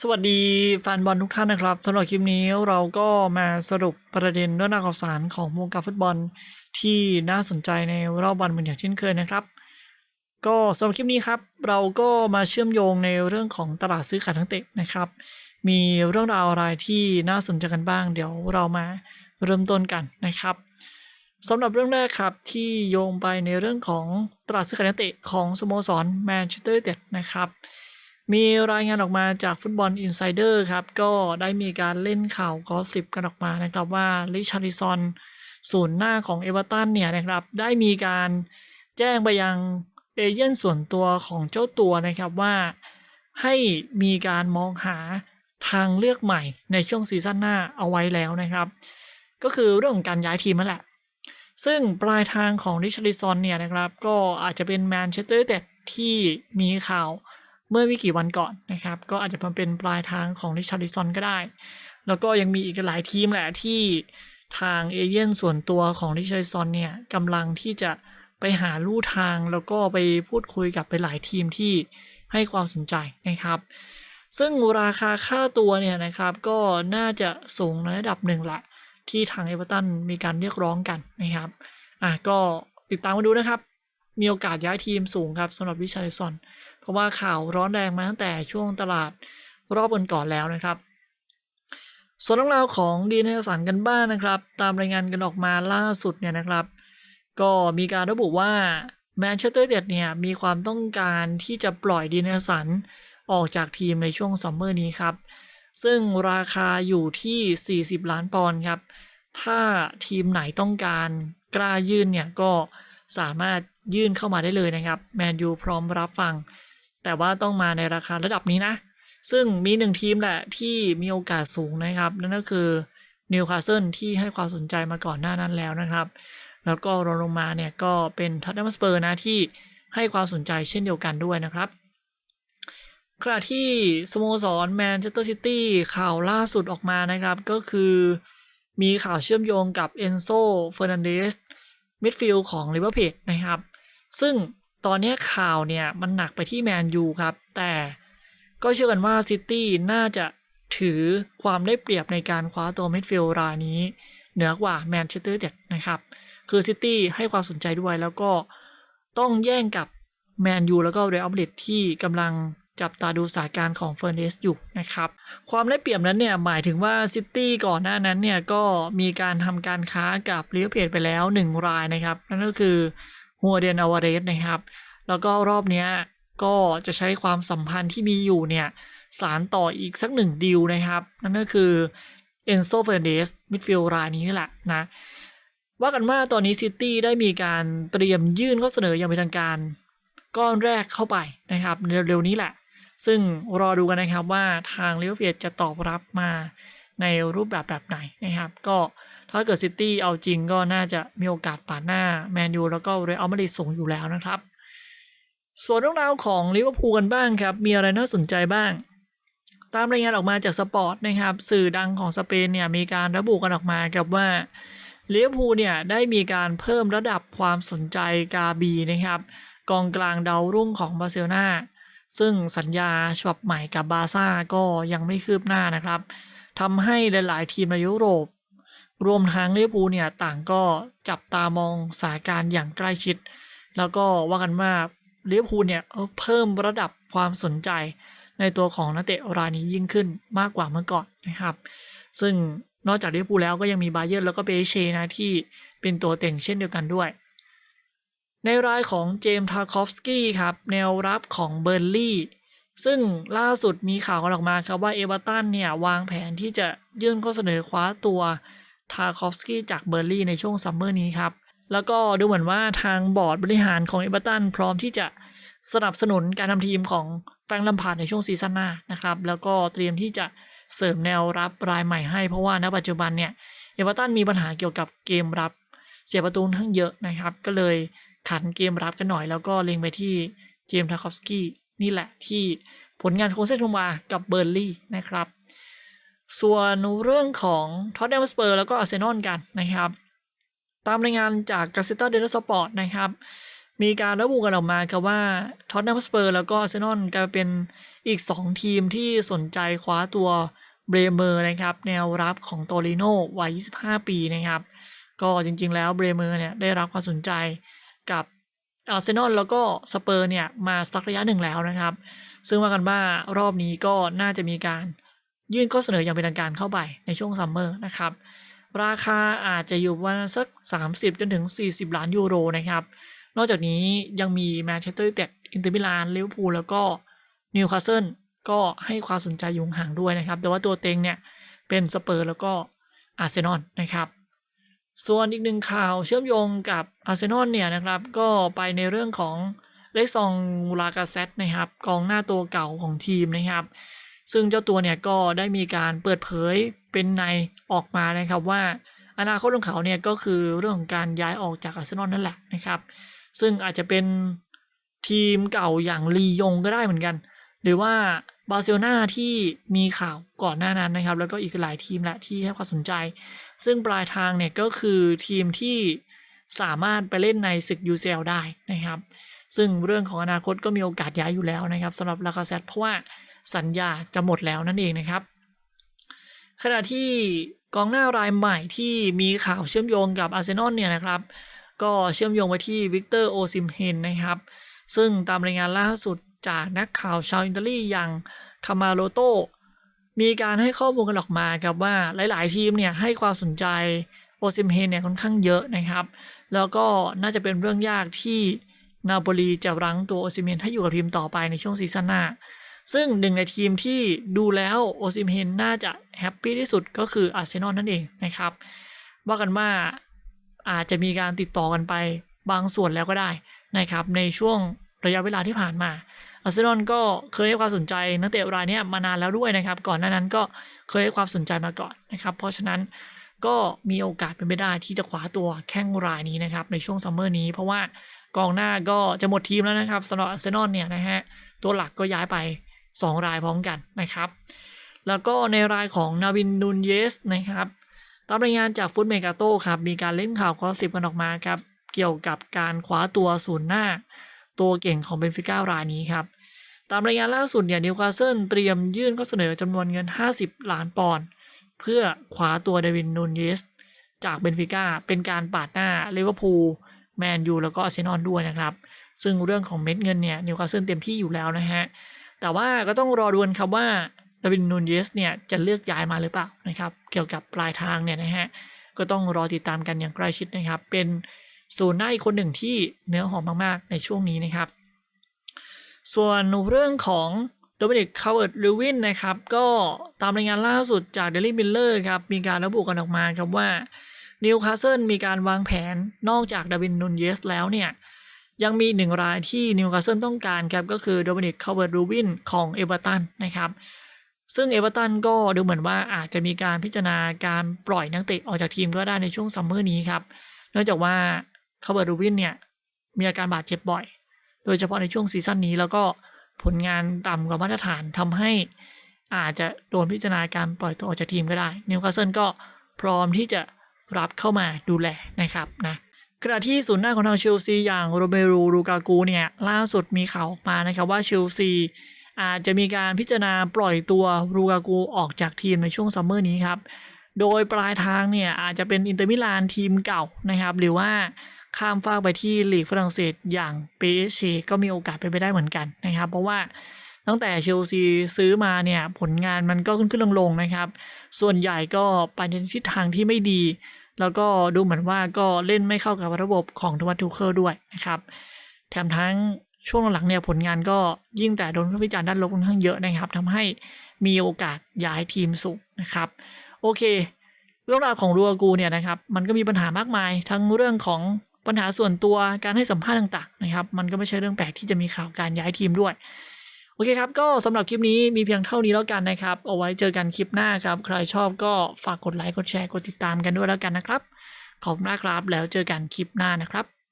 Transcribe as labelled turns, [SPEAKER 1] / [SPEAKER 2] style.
[SPEAKER 1] สวัสดีแฟนบอลทุกท่านนะครับสำหรับคลิปนี้เราก็มาสรุปประเด็นเรื่องราวข่าวสารของวงการฟุตบอลที่น่าสนใจในรอบวันเหมือนอย่างเช่นเคยนะครับ ก็สำหรับคลิปนี้ครับ เราก็มาเชื่อมโยงในเรื่องของตลาดซื้อขายนักเตะนะครับ มีเรื่องราวอะไรที่น่าสนใจกันบ้าง เดี๋ยวเรามาเริ่มต้นกันนะครับสำหรับเรื่องแรกครับที่โยงไปในเรื่องของตลาดซื้อขายนักเตะของสโมสรแมนเชสเตอร์ยูไนเต็ดนะครับ มีรายงานออกมาจากฟุตบอลอินไซเดอร์ครับ ก็ได้มีการเล่นข่าวกอสิบกันออกมานะครับว่าลิชาริซอนศูนย์หน้าของเอเวอร์ตันเนี่ยนะครับ ได้มีการแจ้งไปยังเอเย่นส่วนตัวของเจ้าตัวนะครับว่าให้มีการมองหาทางเลือกใหม่ในช่วงซีซั่นหน้าเอาไว้แล้วนะครับ ก็คือเรื่องของการย้ายทีมนั่นแหละ ซึ่งปลายทางของริชาริซอนเนี่ยนะครับ ก็อาจจะเป็นแมนเชสเตอร์เต็ดที่มีข่าว เมื่อไม่กี่วันก่อนนะครับ ก็อาจจะมาเป็นปลายทางของริชาร์ลิซอนก็ได้ แล้วก็ยังมีอีกหลายทีมแหละที่ทางเอเย่นส่วนตัวของริชาร์ลิซอนเนี่ยกำลังที่จะไปหาลู่ทางแล้วก็ไปพูดคุยกับไปหลายทีมที่ให้ความสนใจนะครับ ซึ่งราคาค่าตัวเนี่ยนะครับก็น่าจะสูงในระดับหนึ่งละที่ทางเอเวอร์ตันมีการเรียกร้องกันนะครับอะก็ติดตามมาดูนะครับ มีโอกาสย้ายทีมสูงครับสำหรับริชาริซอน เพราะว่าข่าวร้อนแรงมาตั้งแต่ช่วงตลาดรอบก่อนๆแล้วนะครับ ส่วนเรื่องราวของดีนเนสันกันบ้างนนะครับ ตามรายงานกันออกมาล่าสุดเนี่ยนะครับ ก็มีการระบุว่าแมนเชสเตอร์ยูไนเต็ดเนี่ยมีความต้องการที่จะปล่อยดีนเนสันออกจากทีมในช่วงซัมเมอร์นี้ครับ ซึ่งราคาอยู่ที่ 40 ล้านปอนด์ครับ ถ้าทีมไหนต้องการกล้ายื่นเนี่ยก็สามารถยื่นเข้ามาได้เลยนะครับ แมนยูพร้อมรับฟัง แต่ว่าต้องมาในราคาระดับนี้นะ ซึ่งมีหนึ่งทีมแหละที่มีโอกาสสูงนะครับ นั่นก็คือนิวคาสเซิลที่ให้ความสนใจมาก่อนหน้านั้นแล้วนะครับ แล้วก็รองลงมาเนี่ยก็เป็นท็อตแนมสเปอร์นะที่ให้ความสนใจเช่นเดียวกันด้วยนะครับขณะที่สโมสรแมนเชสเตอร์ซิตี้ข่าวล่าสุดออกมานะครับก็คือมีข่าวเชื่อมโยงกับเอนโซเฟอร์นันเดสมิดฟิลด์ของลิเวอร์พูลนะครับ ซึ่ง ตอนนี้ข่าวเนี่ยมันหนักไปที่แมนยูครับ แต่ก็เชื่อกันว่าซิตี้น่าจะถือความได้เปรียบในการคว้าตัวมิดฟิลด์รายนี้ เหนือกว่าแมนเชสเตอร์ยูไนเต็ดนะครับ คือซิตี้ให้ความสนใจด้วยแล้วก็ต้องแย่งกับแมนยูแล้วก็เรอัลมาดริดที่กำลังจับตาดูสถานการณ์ของเฟอร์เนสอยู่นะครับ ความได้เปรียบนั้นเนี่ยหมายถึงว่าซิตี้ก่อนหน้านั้นเนี่ยก็มีการทำการค้ากับลิเวอร์พูลไปแล้ว 1 รายนะครับ นั่นก็คือ ฮัวเดนอวาเรสนะครับ แล้วก็รอบนี้ก็จะใช้ความสัมพันธ์ที่มีอยู่เนี่ยสารต่ออีกสักหนึ่งดีลนะครับ นั่นก็คือเอนโซเฟอร์เนสมิดฟิลด์รายนี้นี่แหละนะ ว่ากันว่าตอนนี้ซิตี้ได้มีการเตรียมยื่นข้อเสนออย่างเป็นทางการก้อนแรกเข้าไปนะครับเร็วๆนี้แหละ ซึ่งรอดูกันนะครับว่าทางลิเวอร์พูลจะตอบรับมา ในรูปแบบแบบไหนนะครับ ก็ถ้าเกิดซิตี้เอาจริงก็น่าจะมีโอกาสปาดหน้าแมนยูแล้วก็เรอัลมาดริดสูงอยู่แล้วนะครับ ส่วนเรื่องราวของลิเวอร์พูลกันบ้างครับ มีอะไรน่าสนใจบ้าง ตามรายงานออกมาจากสปอร์ตนะครับ สื่อดังของสเปนเนี่ยมีการระบุกันออกมาครับว่าลิเวอร์พูลเนี่ยได้มีการเพิ่มระดับความสนใจกาบีนะครับ กองกลางดาวรุ่งของบาร์เซโลนาซึ่งสัญญาฉบับใหม่กับบาร์ซ่าก็ยังไม่คืบหน้านะครับ ทำให้หลาย ๆ ทีมในยุโรป รวมทั้งลิเวอร์พูลเนี่ยต่างก็จับตามองสถานการณ์อย่างใกล้ชิด แล้วก็ว่ากันว่าลิเวอร์พูลเนี่ยเพิ่มระดับความสนใจในตัวของนักเตะรายนี้ยิ่งขึ้นมากกว่าเมื่อก่อนนะครับ ซึ่งนอกจากลิเวอร์พูลแล้วก็ยังมีบาเยิร์แล้วก็เบเชนะที่เป็นตัวเต็งเช่นเดียวกันด้วย ในรายของเจมส์ทาคอฟสกี้ครับแนวรับของเบอร์ลี่ ซึ่งล่าสุดมีข่าวกันออกมาครับว่าเอเวอร์ตันเนี่ย วางแผนที่จะยื่นข้อเสนอคว้าตัวทาคอฟสกี้จากเบอร์ลี่ในช่วงซัมเมอร์นี้ครับ แล้วก็ดูเหมือนว่าทางบอร์ดบริหารของเอเวอร์ตันพร้อมที่จะสนับสนุนการทำทีมของแฟงลัมพาร์ดในช่วงซีซั่นหน้านะครับ แล้วก็เตรียมที่จะเสริมแนวรับรายใหม่ให้ เพราะว่าณปัจจุบันเนี่ยเอเวอร์ตันมีปัญหาเกี่ยวกับเกมรับ เสียประตูทั้งเยอะนะครับ ก็เลยขันเกมรับกันหน่อยแล้วก็เล็งไปที่เจมส์ทาคอฟสกี้ นี่แหละที่ผลงานโคเซตลงมากับเบอร์ลี่นะครับ ส่วนเรื่องของท็อตแนมสเปอร์แล้วก็อาร์เซนอลกันนะครับ ตามรายงานจากกาเซต้าเดลสปอร์ตนะครับ มีการระบุกันออกมาครับว่าท็อตแนมสเปอร์แล้วก็อาร์เซนอลกลายเป็นอีก 2 ทีมที่สนใจคว้าตัวเบรเมอร์นะครับ แนวรับของโตลิโนวัย 25 ปีนะครับ ก็จริงๆแล้วเบรเมอร์เนี่ยได้รับความสนใจกับ อาร์เซนอลแล้วก็สเปอร์เนี่ยมาสักระยะหนึ่งแล้วนะครับ ซึ่งว่ากันว่ารอบนี้ก็น่าจะมีการยื่นข้อเสนออย่างเป็นทางการเข้าไปในช่วงซัมเมอร์นะครับ ราคาอาจจะอยู่ประมาณสัก 30 จนถึง 40 ล้านยูโรนะครับ นอกจากนี้ยังมีแมนเชสเตอร์ยูไนเต็ดอินเตอร์มิลานลิเวอร์พูลแล้วก็นิวคาสเซิลก็ให้ความสนใจอยู่ห่างด้วยนะครับ แต่ว่าตัวเต็งเนี่ยเป็นสเปอร์แล้วก็อาร์เซนอลนะครับ ส่วนอีกหนึ่งข่าวเชื่อมโยงกับอาร์เซนอลเนี่ยนะครับ ก็ไปในเรื่องของเลซองลากาเซตนะครับ กองหน้าตัวเก่าของทีมนะครับ ซึ่งเจ้าตัวเนี่ยก็ได้มีการเปิดเผยเป็นในออกมานะครับว่าอนาคตของเขาเนี่ยก็คือเรื่องของการย้ายออกจากอาร์เซนอลนั่นแหละนะครับ ซึ่งอาจจะเป็นทีมเก่าอย่างลียงก็ได้เหมือนกัน หรือว่า บาร์เซโลนาที่มีข่าวก่อนหน้านั้นนะครับ แล้วก็อีกหลายทีมแหละที่ให้ความสนใจ ซึ่งปลายทางเนี่ยก็คือทีมที่สามารถไปเล่นในศึก UCL ได้นะครับ ซึ่งเรื่องของอนาคตก็มีโอกาสย้ายอยู่แล้วนะครับสำหรับลากาเซตเพราะว่าสัญญาจะหมดแล้วนั่นเองนะครับ ขณะที่กองหน้ารายใหม่ที่มีข่าวเชื่อมโยงกับอาร์เซนอลเนี่ยนะครับ ก็เชื่อมโยงไปที่วิกเตอร์โอซิมเฮนนะครับ ซึ่งตามรายงานล่าสุด จากนักข่าวชาวอิตาลีอย่างคามาโรโตมีการให้ข้อมูลกันออกมาครับว่าหลาย ๆ ทีมเนี่ยให้ความสนใจโอซิมเฮนเนี่ยค่อนข้างเยอะนะครับ แล้วก็น่าจะเป็นเรื่องยากที่นาโปลีจะรั้งตัวโอซิมเฮนให้อยู่กับทีมต่อไปในช่วงซีซั่นหน้า ซึ่งหนึ่งในทีมที่ดูแล้วโอซิมเฮนน่าจะแฮปปี้ที่สุดก็คืออาร์เซนอลนั่นเองนะครับ ว่ากันว่าอาจจะมีการติดต่อกันไปบางส่วนแล้วก็ได้นะครับในช่วง ระยะเวลาที่ผ่านมาอาร์เซนอลก็เคยให้ความสนใจนักเตะรายนี้มานานแล้วด้วยนะครับ ก่อนหน้านั้นก็เคยให้ความสนใจมาก่อนนะครับ เพราะฉะนั้นก็มีโอกาสเป็นไปได้ที่จะคว้าตัวแข้งรายนี้นะครับในช่วงซัมเมอร์นี้ เพราะว่ากองหน้าก็จะหมดทีมแล้วนะครับสำหรับอาร์เซนอลเนี่ยนะฮะตัวหลักก็ย้ายไป 2 รายพร้อมกันนะครับ แล้วก็ในรายของนาวินนูนเยสนะครับตามรายงานจากฟุตเมกาโต้ครับมีการเล่นข่าวคอสิบกันออกมาครับเกี่ยวกับการคว้าตัวศูนย์หน้า ตัวเก่งของเบนฟิก้ารายนี้ครับ ตามรายงานล่าสุดเนี่ยนิวคาสเซิลเตรียมยื่นข้อเสนอจำนวนเงิน 50 ล้านปอนด์เพื่อคว้าตัวเดวินนูนเยสจากเบนฟิก้าเป็นการปาดหน้าลิเวอร์พูลแมนยูแล้วก็อาร์เซนอลด้วยนะครับ ซึ่งเรื่องของเม็ดเงินเนี่ยนิวคาสเซิลเต็มที่อยู่แล้วนะฮะ แต่ว่าก็ต้องรอดูนครับว่าดาวินนูนเยสเนี่ยจะเลือกย้ายมาหรือเปล่านะครับ เกี่ยวกับปลายทางเนี่ยนะฮะ ก็ต้องรอติดตามกันอย่างใกล้ชิดนะครับ เป็น ศูนย์หน้าอีกคนหนึ่งที่เนื้อหอมมากๆ ในช่วงนี้นะครับ ส่วนเรื่องของโดมินิกคาร์เวิร์ดลูวินนะครับ ก็ตามรายงานล่าสุดจากเดลี่มิลเลอร์ครับ มีการระบุกันออกมาครับว่านิวคาสเซิลมีการวางแผนนอกจากดาวินนูนเยสแล้วเนี่ย ยังมีหนึ่งรายที่นิวคาสเซิลต้องการครับ ก็คือโดมินิกคาร์เวิร์ดรูวินของเอเวอร์ตันนะครับซึ่งเอเวอร์ตันก็ดูเหมือนว่าอาจจะมีการพิจารณาการปล่อยนักเตะออกจากทีมก็ได้ในช่วงซัมเมอร์นี้ครับ เนื่องจากว่า คาร์เวิร์ดูวินเนี่ยมีอาการบาดเจ็บบ่อย โดยเฉพาะในช่วงซีซั่นนี้แล้วก็ผลงานต่ำกว่ามาตรฐานทำให้อาจจะโดนพิจารณาการปล่อยตัวออกจากทีมก็ได้นิวคาสเซิลก็พร้อมที่จะรับเข้ามาดูแลนะครับนะขณะที่ศูนย์หน้าของทางเชลซีอย่างโรเบรูลูกากูเนี่ยล่าสุดมีข่าวออกมานะครับว่าเชลซีอาจจะมีการพิจารณาปล่อยตัวลูกากูออกจากทีมในช่วงซัมเมอร์นี้ครับ โดยปลายทางเนี่ยอาจจะเป็นอินเตอร์มิลานทีมเก่านะครับหรือว่า ข้ามฟากไปที่ลีกฝรั่งเศสอย่าง PSG ก็มีโอกาสเป็นไปได้เหมือนกันนะครับ เพราะว่าตั้งแต่เชลซีซื้อมาเนี่ยผลงานมันก็ขึ้นขึ้นลงลงนะครับ ส่วนใหญ่ก็ไปในทิศทางที่ไม่ดี แล้วก็ดูเหมือนว่าก็เล่นไม่เข้ากับระบบของทวัตทูเคิลด้วยนะครับ แถมทั้งช่วงหลังๆเนี่ยผลงานก็ยิ่งแต่โดนวิจารณ์ด้านลบค่อนข้างเยอะนะครับทำให้มีโอกาสย้ายทีมสูงนะครับ โอเค เรื่องราวของรัวกูเนี่ยนะครับ มันก็มีปัญหามากมายทั้งเรื่องของ ปัญหาส่วนตัวการให้สัมภาษณ์ต่างๆนะครับมันก็ไม่ใช่เรื่องแปลกที่จะมีข่าวการย้ายทีมด้วยโอเคครับ ก็สำหรับคลิปนี้มีเพียงเท่านี้แล้วกันนะครับ เอาไว้เจอกันคลิปหน้าครับ ใครชอบก็ฝากกดไลค์ กดแชร์ กดติดตามกันด้วยแล้วกันนะครับ ขอบคุณมากครับ แล้วเจอกันคลิปหน้านะครับ